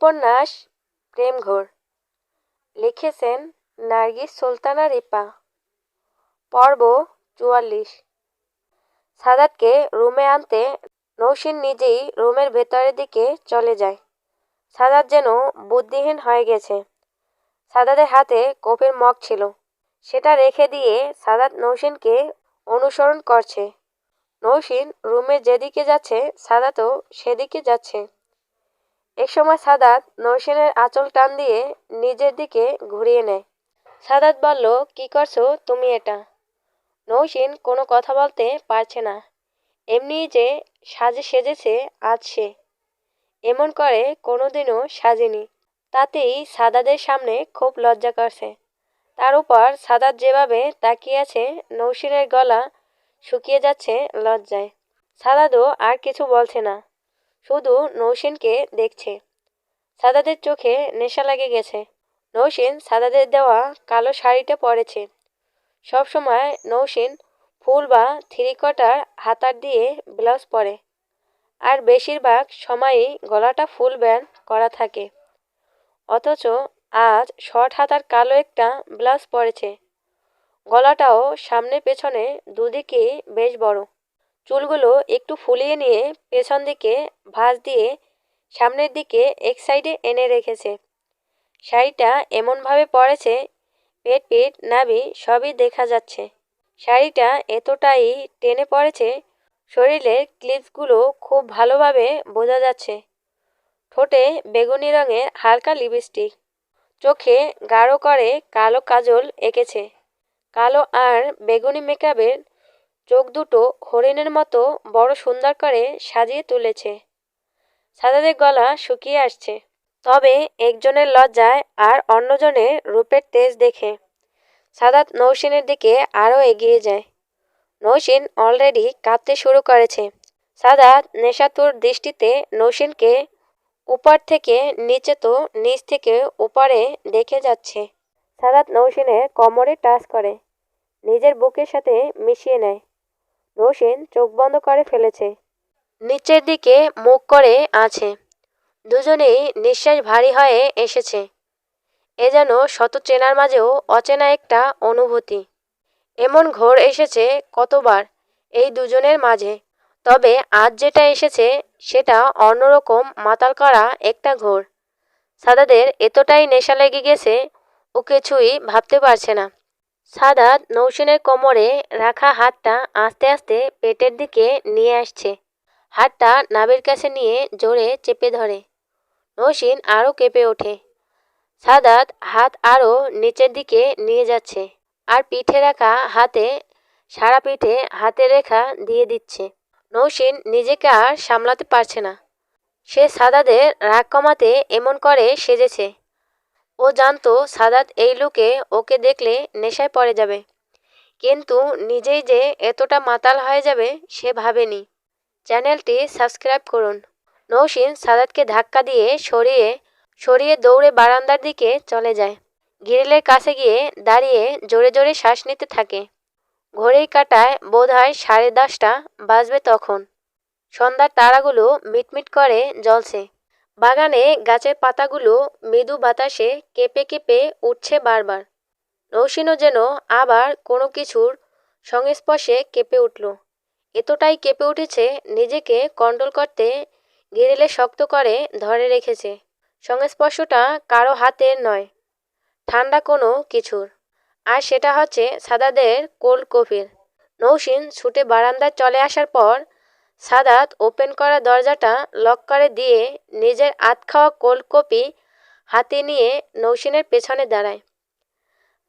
উপন্যাস, প্রেমঘোর। লিখেছেন নার্গিস সুলতানা রিপা। পর্ব চুয়াল্লিশ। সাদাতকে রুমে আনতে নৌসিন নিজেই রুমের ভেতরের দিকে চলে যায়। সাদাত যেন বুদ্ধিহীন হয়ে গেছে। সাদাতের হাতে কফির মগ ছিল। সেটা রেখে দিয়ে সাদাত নৌসিনকে অনুসরণ করছে। নৌসিন রুমে যেদিকে যাচ্ছে, সাদাতও সেদিকে যাচ্ছে। একসময় সাদাত নৌসেনের আঁচল টান দিয়ে নিজের দিকে ঘুরিয়ে নেয়। সাদাত বলল, কি করছ তুমি এটা? নৌসিন কোনো কথা বলতে পারছে না। এমনিই যে সাজে সেজেছে আজ সে। এমন করে কোনোদিনও সাজেনি। তাতেই সাদাদের সামনে খুব লজ্জা করছে। তার উপর সাদাত যেভাবে তাকিয়ে আছে নৌসিনের গলা শুকিয়ে যাচ্ছে লজ্জায়। সাদাদও আর কিছু বলছে না। শুধু নৌসিনকে দেখছে। সাদাদের চোখে নেশা লেগে গেছে। নৌসিন সাদাদের দেওয়া কালো শাড়িটা পরেছে। সবসময় নৌসিন ফুল বা থ্রি কটার হাতার দিয়ে ব্লাউজ পরে। আর বেশিরভাগ সময়ই গলাটা ফুল ব্যান্ড করা থাকে। অথচ আজ শর্ট হাতার কালো একটা ব্লাউজ পরেছে। গলাটাও সামনে পেছনে দুদিকেই বেশ বড়। চুলগুলো একটু ফুলিয়ে নিয়ে পেছন দিকে ভাঁজ দিয়ে সামনের দিকে এক সাইডে এনে রেখেছে। শাড়িটা এমনভাবে পরেছে পেট পেট নাভি সবই দেখা যাচ্ছে। শাড়িটা এতটাই টেনে পড়েছে, শরীরের ক্লিপসগুলো খুব ভালোভাবে বোঝা যাচ্ছে। ঠোঁটে বেগুনি রঙের হালকা লিপস্টিক। চোখে গাঢ় করে কালো কাজল এঁকেছে। কালো আর বেগুনি মেকআপের চোখ দুটো হরিণের মতো বড় সুন্দর করে সাজিয়ে তুলেছে। সাদাদের গলা শুকিয়ে আসছে। তবে একজনের লজ্জায় আর অন্যজনের রূপের তেজ দেখে। সাদাত নৌসিনের দিকে আরও এগিয়ে যায়। নৌসিন অলরেডি কাঁপতে শুরু করেছে। সাদাত নেশাতুর দৃষ্টিতে নৌসিনকে উপর থেকে নিচে তো নিচ থেকে উপরে দেখে যাচ্ছে। সাদাত নৌসিনের কোমরে টাচ করে। নিজের বুকের সাথে মিশিয়ে নেয়। নৌসিন চোখ বন্ধ করে ফেলেছে। নিচের দিকে মুখ করে আছে। দুজনেই নিঃশ্বাস ভারী হয়ে এসেছে। এ যেন শত চেনার মাঝেও অচেনা একটা অনুভূতি। এমন ঘোর এসেছে কতবার এই দুজনের মাঝে। তবে আজ যেটা এসেছে, সেটা অন্যরকম মাতাল করা একটা ঘোর। সাদাদের এতটাই নেশা লেগে গেছে, ও কিছুই ভাবতে পারছে না। সাদাত নৌসিনের কোমরে রাখা হাতটা আস্তে আস্তে পেটের দিকে নিয়ে আসছে। হাতটা নাবের কাছে নিয়ে জোরে চেপে ধরে। নৌসিন আরও কেঁপে ওঠে। সাদাত হাত আরও নিচের দিকে নিয়ে যাচ্ছে আর পিঠে রাখা হাতে, সারা পিঠে হাতের রেখা দিয়ে দিচ্ছে। নৌসিন নিজেকে আর সামলাতে পারছে না। সে সাদাদের রাগ কমাতে এমন করে সেজেছে। ও জানতো সাদাত এই লুকে ওকে দেখলে নেশায় পড়ে যাবে। কিন্তু নিজেই যে এতটা মাতাল হয়ে যাবে সে ভাবেনি। চ্যানেলটি সাবস্ক্রাইব করুন। নৌসিন সাদাতকে ধাক্কা দিয়ে সরিয়ে সরিয়ে দৌড়ে বারান্দার দিকে চলে যায়। গ্রিলের কাছে গিয়ে দাঁড়িয়ে জোরে জোরে শ্বাস নিতে থাকে। ঘড়ির কাটায় বোধ হয় সাড়ে দশটা বাজবে তখন। সন্ধ্যার তারাগুলো মিটমিট করে জ্বলছে। বাগানে গাছের পাতাগুলো মৃদু বাতাসে কেঁপে কেঁপে উঠছে বারবার। নৌসিনও যেন আবার কোনো কিছুর সংস্পর্শে কেঁপে উঠল। এতটাই কেঁপে উঠেছে নিজেকে কন্ট্রোল করতে গিরিলে শক্ত করে ধরে রেখেছে। সংস্পর্শটা কারও হাতের নয়, ঠান্ডা কোনো কিছুর। আর সেটা হচ্ছে সাদাদের কোল্ড কফির। নৌসিন ছুটে বারান্দায় চলে আসার পর সাদাত ওপেন করা দরজাটা লক করে দিয়ে নিজের আত খাওয়া কোল্ড কপি হাতে নিয়ে নৌসিনের পেছনে দাঁড়ায়।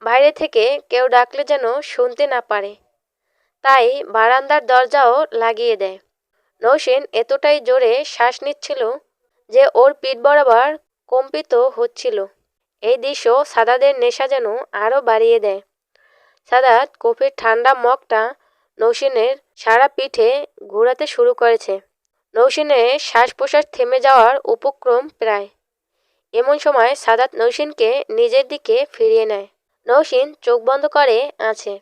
বাইরে থেকে কেউ ডাকলে যেন শুনতে না পারে। তাই বারান্দার দরজাও লাগিয়ে দেয়। নৌসেন এতটাই জোরে শ্বাস নিচ্ছিল যে ওর পিঠ বরাবর কম্পিত হচ্ছিল। এই দৃশ্য সাদাদের নেশা যেন আরও বাড়িয়ে দেয়। সাদাত কফির ঠান্ডা মগটা নৌসিনের সারা পিঠে ঘোরাতে শুরু করেছে। নৌসিনের শ্বাস প্রশ্বাস থেমে যাওয়ার উপক্রম প্রায়। এমন সময় সাদাত নৌসিনকে নিজের দিকে ফিরিয়ে নেয়। নৌসিন চোখ বন্ধ করে আছে।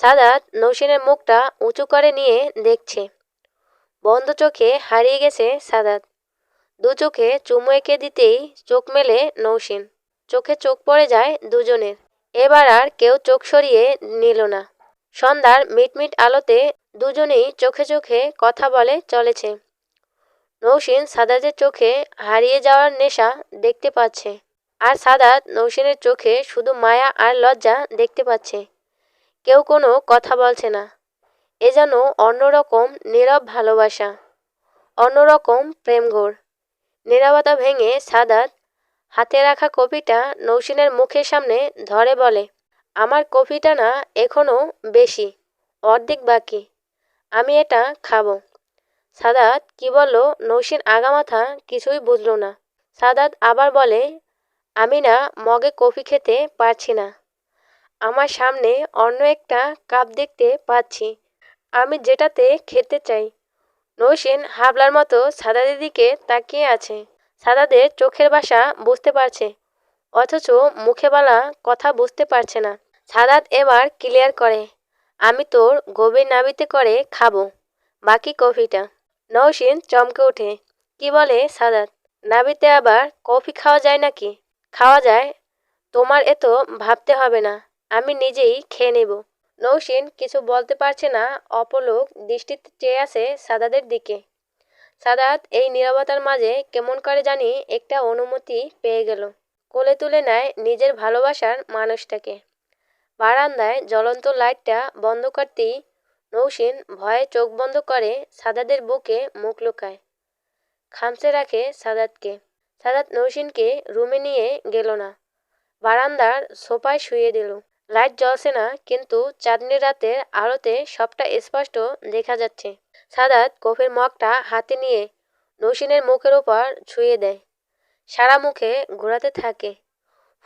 সাদাত নৌসিনের মুখটা উঁচু করে নিয়ে দেখছে। বন্ধ চোখে হারিয়ে গেছে সাদাত। দু চোখে চুমু এঁকে দিতেই চোখ মেলে নৌসিন। চোখে চোখ পড়ে যায় দুজনের। এবার আর কেউ চোখ সরিয়ে নিল না। সন্ধ্যার মিটমিট আলোতে দুজনেই চোখে চোখে কথা বলে চলেছে। নৌসিন সাদাতের চোখে হারিয়ে যাওয়ার নেশা দেখতে পাচ্ছে আর সাদাত নৌসিনের চোখে শুধু মায়া আর লজ্জা দেখতে পাচ্ছে। কেউ কোনো কথা বলছে না। এ যেন অন্যরকম নীরব ভালোবাসা, অন্যরকম প্রেমঘোর। নীরবতা ভেঙে সাদাত হাতে রাখা কপিটা নৌসিনের মুখের সামনে ধরে বলে, আমার কপিটা না এখনও বেশি, অর্ধেক বাকি। আমি এটা খাব। সাদাত কি বলল? নৌসিন আগামাথা কিছুই বুঝল না। সাদাত আবার বলে, আমি না মগে কফি খেতে পারছি না। আমার সামনে অন্য একটা কাপ দেখতে পাচ্ছি। আমি যেটাতে খেতে চাই। নৌসিন হাবলার মতো সাদাদের দিকে তাকিয়ে আছে। সাদাদের চোখের ভাষা বুঝতে পারছে, অথচ মুখে বলা কথা বুঝতে পারছে না। সাদাত এবার ক্লিয়ার করে আমি তোর গভীর নাবিতে করে খাব। বাকি কফিটা। নৌসিন চমকে ওঠে। কি বলে সাদাত? নাবিতে আবার কফি খাওয়া যায় নাকি? খাওয়া যায়। তোমার এত ভাবতে হবে না। আমি নিজেই খেয়ে নেব। নৌসিন কিছু বলতে পারছে না। অপলোক দৃষ্টিতে চেয়ে আছে সাদাদের দিকে। সাদাত এই নীরবতার মাঝে কেমন করে জানি একটা অনুমতি পেয়ে গেল। কোলে তুলে নেয় নিজের ভালোবাসার মানুষটাকে। বারান্দায় জ্বলন্ত লাইটটা বন্ধ করতেই নৌসিন ভয়ে চোখ বন্ধ করে সাদাদের বুকে মুখ লুকায়। খামচে রাখে সাদাতকে। সাদাত নৌসিনকে রুমে নিয়ে গেল না। বারান্দার সোফায় শুয়ে দিল। লাইট জ্বলছে না, কিন্তু চাঁদনি রাতের আলোতে সবটা স্পষ্ট দেখা যাচ্ছে। সাদাত কফির মগটা হাতে নিয়ে নৌসিনের মুখের ওপর ছুঁয়ে দেয়। সারা মুখে ঘোরাতে থাকে।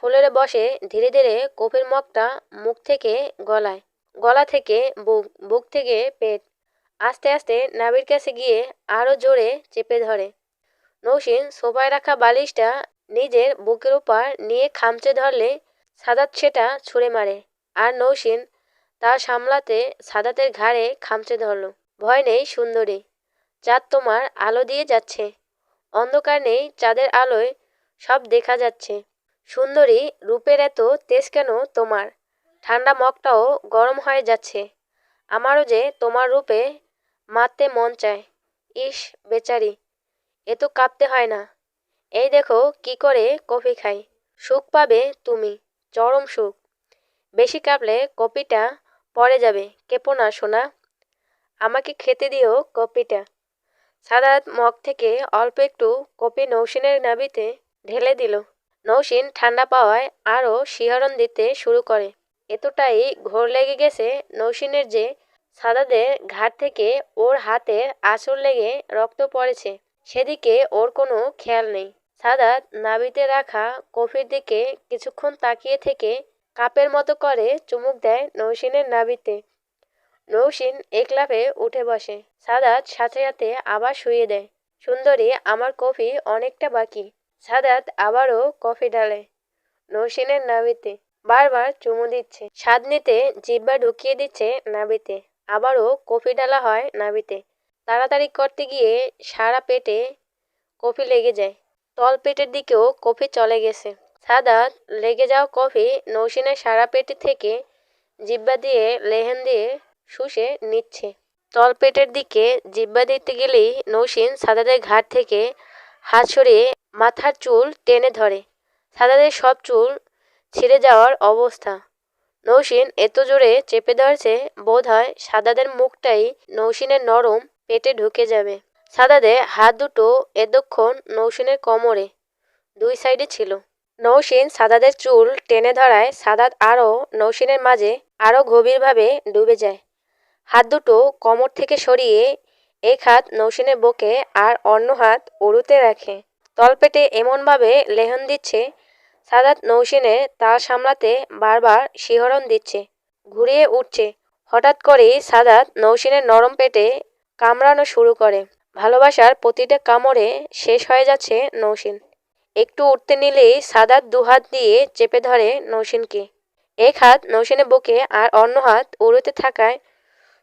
ফুলের বসে ধীরে ধীরে কফির মগটা মুখ থেকে গলায়, গলা থেকে বুক বুক থেকে পেট, আস্তে আস্তে নাবির কাছে গিয়ে আরও জোরে চেপে ধরে। নৌসিন সোফায় রাখা বালিশটা নিজের বুকের উপর নিয়ে খামচে ধরলে সাদাত সেটা ছুঁড়ে মারে আর নৌসিন তা সামলাতে সাদাতের ঘাড়ে খামচে ধরল। ভয় নেই সুন্দরী, চাঁদ তোমার আলো দিয়ে যাচ্ছে, অন্ধকার নেই চাঁদের আলোয় সব দেখা যাচ্ছে। সুন্দরী, রূপের এত তেজ কেন তোমার? ঠান্ডা মগটাও গরম হয়ে যাচ্ছে। আমারও যে তোমার রূপে মারতে মন চায়। ইস, বেচারি, এ তো কাঁপতে হয় না। এই দেখো কি করে কফি খাই। সুখ পাবে তুমি, চরম সুখ। বেশি কাঁপলে কপিটা পড়ে যাবে। কেপো না, সোনা। আমাকে খেতে দিও কপিটা। সাদাত মগ থেকে অল্প একটু কপি নৌসিনের নাবিতে ঢেলে দিল। নৌসিন ঠান্ডা পাওয়ায় আরও শিহরণ দিতে শুরু করে। এতটাই ঘোর লেগে গেছে নৌসিনের যে সাদাদের ঘাট থেকে ওর হাতের আঁচড় লেগে রক্ত পড়েছে, সেদিকে ওর কোনো খেয়াল নেই। সাদাত নাবিতে রাখা কফির দিকে কিছুক্ষণ তাকিয়ে থেকে কাপের মতো করে চুমুক দেয় নৌসিনের নাবিতে। নৌসিন একলাফে উঠে বসে। সাদাত সাথে সাথে আবার শুয়ে দেয়। সুন্দরী, আমার কফি অনেকটা বাকি। সাদাত আবারও কফি ঢালে। নৌসিনের নাবিতে বারবার চুমু দিচ্ছে। স্বাদ নিতে জিব্বা ঢুকিয়ে দিচ্ছে নাবিতে আবারও কফি ডালা হয় নাবিতে তাড়াতাড়ি করতে গিয়ে সারা পেটে কফি লেগে যায়। তল পেটের দিকেও কফি চলে গেছে। সাদাত লেগে যাওয়া কফি নৌসিনের সারা পেটে থেকে জিব্বা দিয়ে লেহেন দিয়ে শুষে নিচ্ছে। তল পেটের দিকে জিব্বা দিতে গেলেই নৌসিন সাদাদের ঘাট থেকে হাত সরিয়ে মাথার চুল টেনে ধরে। সাদাদের সব চুল ছিঁড়ে যাওয়ার অবস্থা। নৌসিন এত জোরে চেপে ধরছে বোধ হয় সাদাদের মুখটাই নৌসিনের নরম পেটে ঢুকে যাবে। সাদাদে হাত দুটো এতক্ষণ নৌসিনের কোমরে, দুই সাইডে ছিল। নৌসিন সাদাদের চুল টেনে ধরায় সাদাত আরও নৌসিনের মাঝে আরও গভীরভাবে ডুবে যায়। হাত দুটো কোমর থেকে সরিয়ে এক হাত নৌসিনের বুকে আর অন্য হাত উড়ুতে রাখে। তলপেটে এমনভাবে লেহন দিচ্ছে, সাদাত নৌসিনের তাল সামলাতে বারবার শিহরণ দিচ্ছে, ঘুরিয়ে উঠছে। হঠাৎ করেই সাদাত নৌসিনের নরম পেটে কামড়ানো শুরু করে। ভালোবাসার প্রতিটা কামড়ে শেষ হয়ে যাচ্ছে নৌসিন। একটু উঠতে নিলেই সাদাত দুহাত দিয়ে চেপে ধরে নৌসিনকে। এক হাত নৌসিনের বুকে আর অন্য হাত উড়োতে থাকায়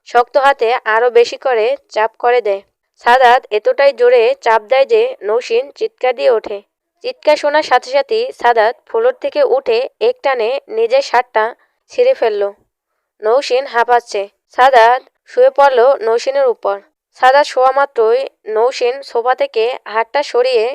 শক্ত হাতে আরও বেশি করে চাপ করে দেয়। সাদাত এতটাই জোরে চাপ দেয় যে নৌসিন চিৎকার দিয়ে ওঠে। চিৎকার শোনার সাথে সাথেই সাদাত ফ্লোর থেকে উঠে এক টানে নিজের শার্টটা ছিঁড়ে ফেলল। নৌসিন হাঁপাচ্ছে। সাদাত শুয়ে পড়ল নৌসিনের উপর। সাদাত শোয়া মাত্রই নৌসিন সোফা থেকে হাতটা সরিয়ে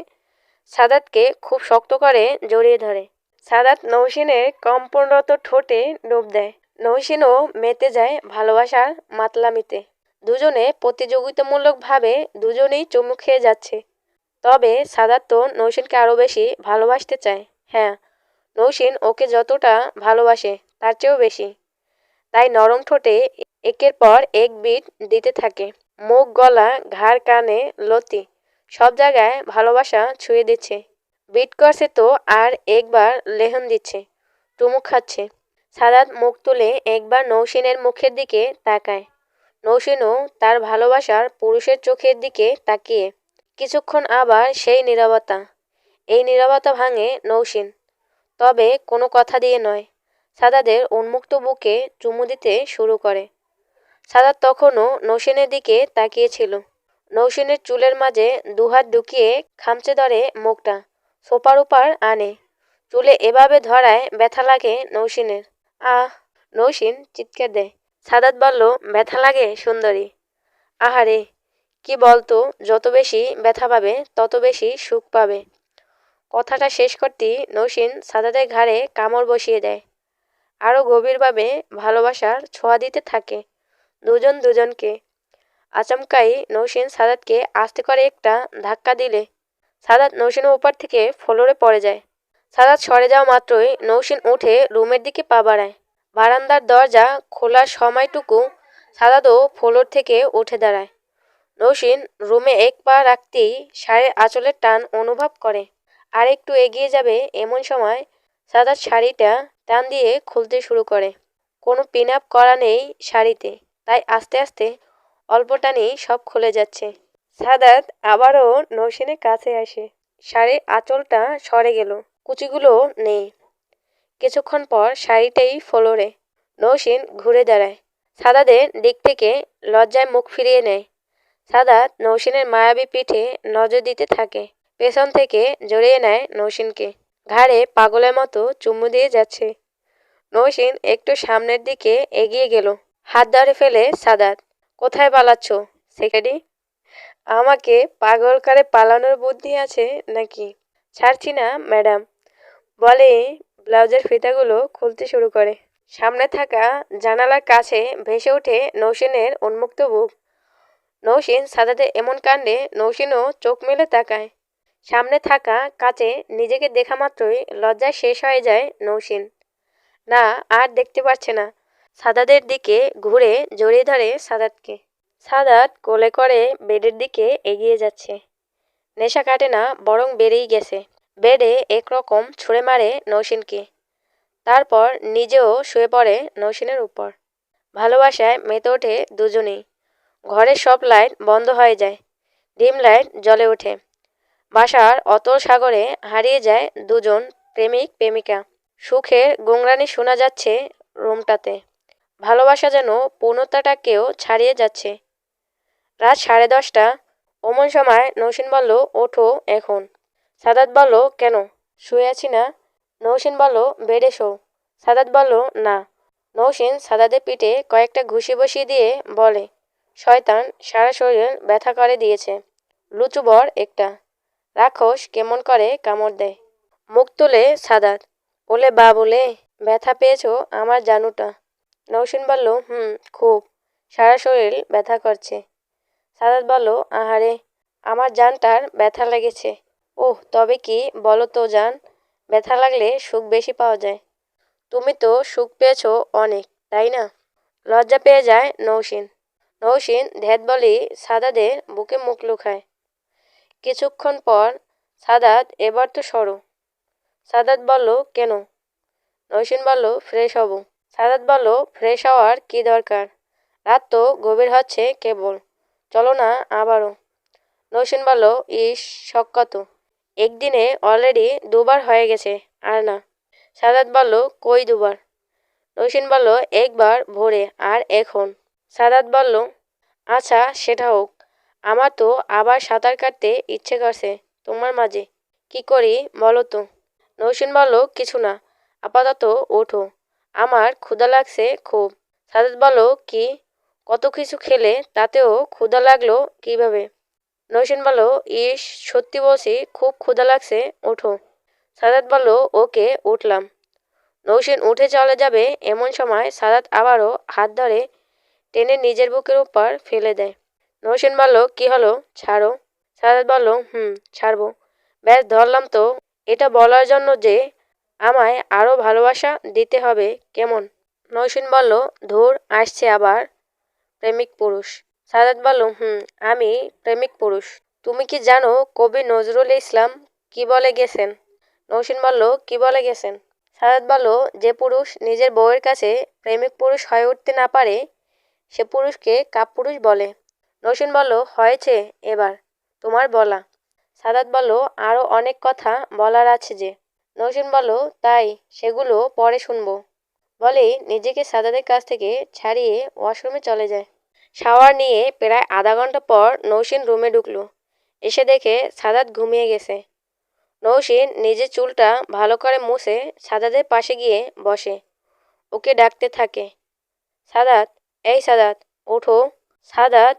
সাদাতকে খুব শক্ত করে জড়িয়ে ধরে। সাদাত নৌসিনের কম্পনরত ঠোঁটে ডুব দেয়। নৌসিনও মেতে যায় ভালোবাসার মাতলামিতে। দুজনে প্রতিযোগিতামূলকভাবে দুজনেই চুমু খেয়ে যাচ্ছে। তবে সাদাত তো নৌসিনকে আরও বেশি ভালোবাসতে চায়। হ্যাঁ নৌসিন ওকে যতটা ভালোবাসে, তার চেয়েও বেশি। তাই নরম ঠোঁটে একের পর এক বিট দিতে থাকে। মুখ, গলা, ঘাড়, কানে, লতি, সব জায়গায় ভালোবাসা ছুঁয়ে দিচ্ছে। বিট করছে তো আর একবার লেহন দিচ্ছে টুমুক খাচ্ছে। সাদাত মুখ তুলে একবার নৌসিনের মুখের দিকে তাকায়। নৌসিনও তার ভালোবাসার পুরুষের চোখের দিকে তাকিয়ে, কিছুক্ষণ আবার সেই নীরবতা। এই নীরবতা ভাঙে নৌসিন। তবে কোনো কথা দিয়ে নয়। সাদাদের উন্মুক্ত বুকে চুমু দিতে শুরু করে। সাদাত তখনও নৌসিনের দিকে তাকিয়েছিল। নৌসিনের চুলের মাঝে দুহাত ঢুকিয়ে খামচে ধরে মুখটা সোপার উপার আনে। চুলে এভাবে ধরায় ব্যথা লাগে নৌসিনের। আহ, নৌসিন চিৎকার দেয়। সাদাত বলল, ব্যথা লাগে, সুন্দরী। আহারে, কি বলতো, যত বেশি ব্যথা পাবে, তত বেশি সুখ পাবে। কথাটা শেষ করতেই নৌসিন সাদাতের ঘাড়ে কামড় বসিয়ে দেয়। আরও গভীরভাবে ভালোবাসার ছোঁয়া দিতে থাকে দুজন দুজনকে। আচমকাই নৌসিন সাদাতকে আস্তে করে একটা ধাক্কা দিলে। সাদাত নৌসিনের উপর থেকে ফ্লোরে পড়ে যায়। সাদাত সরে যাওয়া মাত্রই নৌসিন উঠে রুমের দিকে পা বাড়ায়। বারান্দার দরজা খোলার সময়টুকু সাদাতও ফ্লোর থেকে উঠে দাঁড়ায়। নৌসিন রুমে এক পা রাখতেই শাড়ির আঁচলের টান অনুভব করে। আর একটু এগিয়ে যাবে এমন সময় সাদাত শাড়িটা টান দিয়ে খুলতে শুরু করে। কোনো পিন আপ করা নেই শাড়িতে, তাই আস্তে আস্তে অল্প টানেই সব খুলে যাচ্ছে। সাদাত আবারও নৌসিনের কাছে আসে। শাড়ির আঁচলটা সরে গেল, কুচিগুলো নেই। কিছুক্ষণ পর শাড়িটাই ফ্লোরে নৌসিন ঘুরে দাঁড়ায়। সাদাদের দিক থেকে লজ্জায় মুখ ফিরিয়ে নেয়। সাদাত নৌসিনের মায়াবী পিঠে নজর দিতে থাকে। পেছন থেকে জড়িয়ে নেয় নৌসিনকে। ঘাড়ে পাগলের মতো চুমু দিয়ে যাচ্ছে। নৌসিন একটু সামনের দিকে এগিয়ে গেল। হাত ধরে ফেলে সাদাত কোথায় পালাচ্ছ সেখানে আমাকে পাগল করে পালানোর বুদ্ধি আছে নাকি? ছাড়ছি না, ম্যাডাম। বলে ব্লাউজের ফিতাগুলো খুলতে শুরু করে। সামনে থাকা জানালার কাছে ভেসে ওঠে নৌসিনের উন্মুক্ত বুক। নৌসিন সাদাতে এমন কাণ্ডে নৌসিনও চোখ মেলে তাকায়। সামনে থাকা কাছে নিজেকে দেখা মাত্রই লজ্জায় শেষ হয়ে যায় নৌসিন। না, আর দেখতে পাচ্ছে না। সাদাদের দিকে ঘুরে জড়িয়ে ধরে সাদাতকে। সাদাত কোলে করে বেডের দিকে এগিয়ে যাচ্ছে। নেশা কাটে না, বরং বেড়েই গেছে। বেডে একরকম ছুঁড়ে মারে নৌসিনকে। তারপর নিজেও শুয়ে পড়ে নৌসিনের উপর। ভালোবাসায় মেতে ওঠে দুজনেই। ঘরের সব লাইট বন্ধ হয়ে যায়। ডিম লাইট জ্বলে ওঠে। বাসার অতল সাগরে হারিয়ে যায় দুজন প্রেমিক, প্রেমিকা। সুখের গোংরানি শোনা যাচ্ছে রুমটাতে। ভালোবাসা যেন পূর্ণতাটাকেও ছাড়িয়ে যাচ্ছে। রাত সাড়ে দশটা। অমন সময় নৌসিন বলল, ওঠো এখন। সাদাত বলল কেন? শুয়ে আছি না? নৌসিন বলল বেডে শো। সাদাত বলল না। নৌসিন সাদাদের পিঠে কয়েকটা ঘুষি বসিয়ে দিয়ে বলে, শয়তান সারা শরীর ব্যথা করে দিয়েছে। লুচুবর একটা। রাক্ষস কেমন করে কামড় দেয়। মুখ তুলে সাদাত, বলে, বা, বলে, ব্যথা পেয়েছ আমার জানুটা। নৌসিন বলল, হুম, খুব। সারা শরীর ব্যথা করছে। সাদাত বলল, আহারে, আমার জানটার ব্যথা লেগেছে। ওহ, তবে কি? বলো তো, জান। ব্যথা লাগলে সুখ বেশি পাওয়া যায়। তুমি তো সুখ পেয়েছ অনেক, তাই না? লজ্জা পেয়ে যায় নৌসিন। নৌসিন ধ্যাত বলি সাদাদের বুকে মুখ লুকায়। কিছুক্ষণ পর সাদাত, এবার তো সরো। সাদাত বলল, কেন? নৌসিন বলল, ফ্রেশ হব। সাদাত বলল, ফ্রেশ হওয়ার কি দরকার? রাত তো গভীর হচ্ছে কেবল। চলো না আবারও। নৌসিন বলল, ইস শক্কত একদিনে অলরেডি দুবার হয়ে গেছে, আর না। সাদাত বলল, কই দুবার? নৌসিন বলল, একবার ভোরে, আর এখন। সাদাত বলল আচ্ছা সেটা হোক। আমার তো আবার সাঁতার কাটতে ইচ্ছে করছে, তোমার মাঝে। কি করি বলো তো? নৌসিন বলল, কিছু না, আপাতত ওঠো। আমার ক্ষুধা লাগছে খুব। সাদাত বলল, কি? কত কিছু খেলে তাতেও ক্ষুধা লাগল কীভাবে? নৌসিন বলল, ইস, সত্যি বলছি, খুব ক্ষুধা লাগছে, ওঠো। সাদাত বলল, ওকে, উঠলাম। নৌসিন উঠে চলে যাবে এমন সময় সাদাত আবারও হাত ধরে টেনে নিজের বুকের উপর ফেলে দেয়। নৌসিন বলল, কি হলো? ছাড়ো। সাদাত বলল, হুম, ছাড়বো। ব্যাস, ধরলাম তো। এটা বলার জন্য যে আমায় আরও ভালোবাসা দিতে হবে, কেমন? নৌসিন বলল, ধুর, আসছে আবার প্রেমিক পুরুষ। সাদাত বলল, হুম, আমি প্রেমিক পুরুষ। তুমি কি জানো কবি নজরুল ইসলাম কি বলে গেছেন? নৌসিন বলল, কি বলে গেছেন? সাদাত বলল, যে পুরুষ নিজের বউয়ের কাছে প্রেমিক পুরুষ হয়ে উঠতে না পারে, সে পুরুষকে কাপুরুষ বলে। নৌসিন বলল, হয়েছে এবার, তোমার বলা। সাদাত বলল আরও অনেক কথা বলার আছে যে। নৌসিন বলল, তাই সেগুলো পরে শুনব। বলেই নিজেকে সাদাতের কাছ থেকে ছাড়িয়ে ওয়াশরুমে চলে যায়। শাওয়ার নিয়ে প্রায় আধা ঘণ্টা পর নৌসিন রুমে ঢুকলো। এসে দেখে সাদাত ঘুমিয়ে গেছে। নৌসিন নিজের চুলটা ভালো করে মুছে সাদাতের পাশে গিয়ে বসে। ওকে ডাকতে থাকে। সাদাত এই সাদাত ওঠো। সাদাত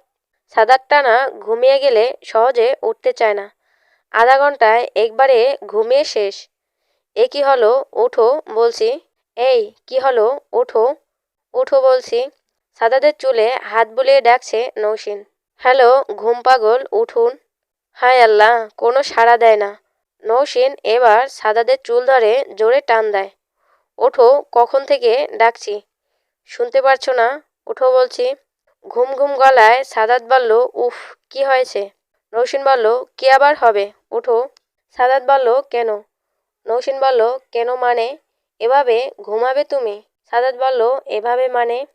সাদাত টানা ঘুমিয়ে গেলে সহজে উঠতে চায় না। আধা ঘন্টায় একবারে ঘুমিয়ে শেষ। এ কি হলো? ওঠো, বলছি। এই, কি হলো? ওঠো। ওঠো, বলছি। সাদাদের চুলে হাত বুলিয়ে ডাকছে নৌসিন। হ্যালো, ঘুম পাগল, উঠুন। হায় আল্লাহ, কোনো সাড়া দেয় না। নৌসিন এবার সাদাদের চুল ধরে জোরে টান দেয়। ওঠো, কখন থেকে? ডাকছি। শুনতে পারছ না? উঠো বলছি। ঘুম ঘুম গলায় সাদাত বলল, উফ, কি হয়েছে? নৌসিন বলল, কি আবার হবে? ওঠো। সাদাত বলল, কেন? নৌসিন বলল, কেন মানে? এভাবে ঘুমাবে তুমি? সাদাত বলল, এভাবে মানে?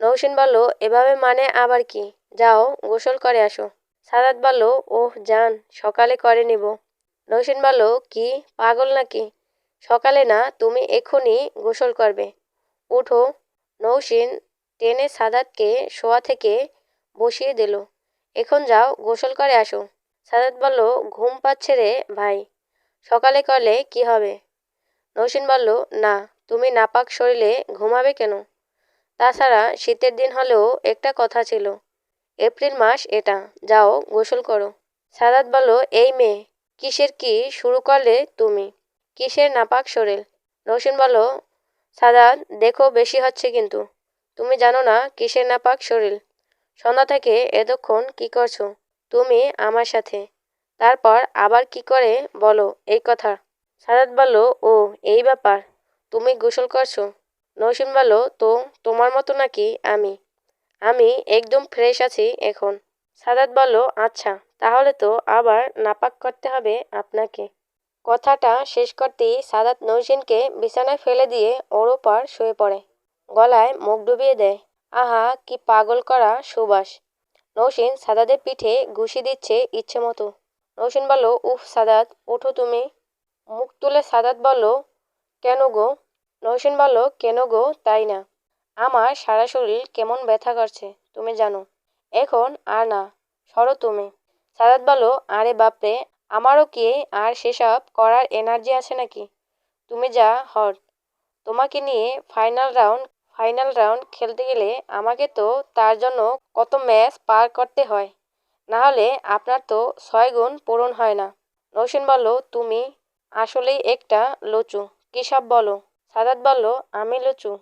নৌসিন বলল, এভাবে মানে আবার কি? যাও, গোসল করে আসো। সাদাত বলল, ওহ যান সকালে করে নিব। নৌসিন বলল, কি, পাগল নাকি? সকালে না, তুমি এক্ষুনি গোসল করবে। উঠো। নৌসিন টেনে সাদাতকে শোয়া থেকে বসিয়ে দিল, এখন যাও, গোসল করে আসো। সাদাত বলল, ঘুম পাচ্ছে রে, ভাই, সকালে করলে কি হবে? নৌসিন বলল, না, তুমি নাপাক শরীরে ঘুমাবে কেন? তাছাড়া শীতের দিন হলেও একটা কথা ছিল। এপ্রিল মাস এটা, যাও গোসল করো। সাদাত বলল, এই মেয়ে, কিসের কি শুরু করলে তুমি? কিসের নাপাক শরীর? নৌসিন বলল, সাদাত, দেখো বেশি হচ্ছে কিন্তু। তুমি জানো না কিসের নাপাক শরীর? সন্ধ্যা থেকে এতক্ষণ কি করছ? তুমি আমার সাথে। তারপর আবার কি করে বলো এই কথা? সাদাত বলল, ও, এই ব্যাপার। তুমি গোসল করছ? নৌসিন বলল, তো তোমার মতো নাকি আমি? আমি একদম ফ্রেশ আছি এখন। সাদাত বলল আচ্ছা তাহলে তো আবার নাপাক করতে হবে আপনাকে। কথাটা শেষ করতেই সাদাত নৌসিনকে বিছানায় ফেলে দিয়ে ওর ওপর শুয়ে পড়ে। গলায় মুখ ডুবিয়ে দেয়, আহা, কি পাগল করা সুবাস। নৌসিন সাদাদের পিঠে ঘুষি দিচ্ছে ইচ্ছে মতো। নৌসিন বলল, উফ সাদাত, ওঠো তুমি। মুখ তুলে সাদাত বলল, কেন গো? নৌসিন বলল, কেন গো, তাই না? আমার সারা শরীর কেমন ব্যথা করছে, তুমি জানো। এখন আর না, সরো তুমি। সাদাত বলল, আরে বাপরে, আমারও কি আর সেসব করার এনার্জি আছে নাকি? তুমি যা, হট। তোমাকে নিয়ে ফাইনাল রাউন্ড ফাইনাল রাউন্ড খেলতে গেলে আমাকে তো তার জন্য কত ম্যাচ পার করতে হয়। না হলে আপনার তো ছয় গুণ পূরণ হয় না। নৌসিন বলল, তুমি আসলেই একটা লচু, কী সব বলো? সাদাত বলল আমি লচু।